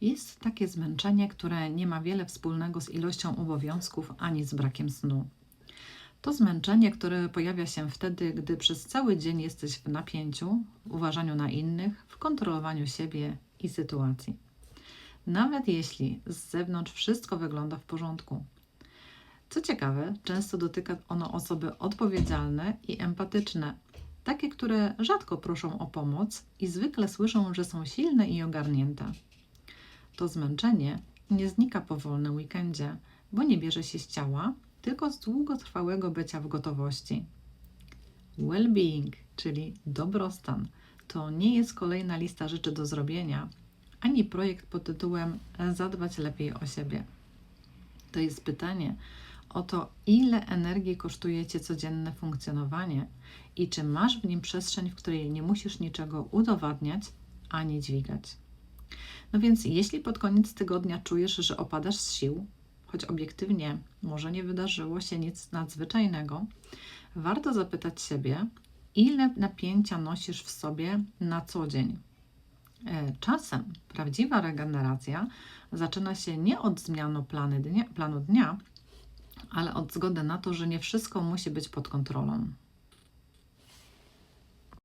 Jest takie zmęczenie, które nie ma wiele wspólnego z ilością obowiązków ani z brakiem snu. To zmęczenie, które pojawia się wtedy, gdy przez cały dzień jesteś w napięciu, uważaniu na innych, w kontrolowaniu siebie i sytuacji. Nawet jeśli z zewnątrz wszystko wygląda w porządku. Co ciekawe, często dotyka ono osoby odpowiedzialne i empatyczne, takie, które rzadko proszą o pomoc i zwykle słyszą, że są silne i ogarnięte. To zmęczenie nie znika po wolnym weekendzie, bo nie bierze się z ciała, tylko z długotrwałego bycia w gotowości. Well-being, czyli dobrostan, to nie jest kolejna lista rzeczy do zrobienia, ani projekt pod tytułem Zadbać lepiej o siebie. To jest pytanie o to, ile energii kosztuje Cię codzienne funkcjonowanie i czy masz w nim przestrzeń, w której nie musisz niczego udowadniać ani dźwigać. No więc, jeśli pod koniec tygodnia czujesz, że opadasz z sił, choć obiektywnie może nie wydarzyło się nic nadzwyczajnego, warto zapytać siebie, ile napięcia nosisz w sobie na co dzień. E, Czasem prawdziwa regeneracja zaczyna się nie od zmiany planu dnia, ale od zgody na to, że nie wszystko musi być pod kontrolą.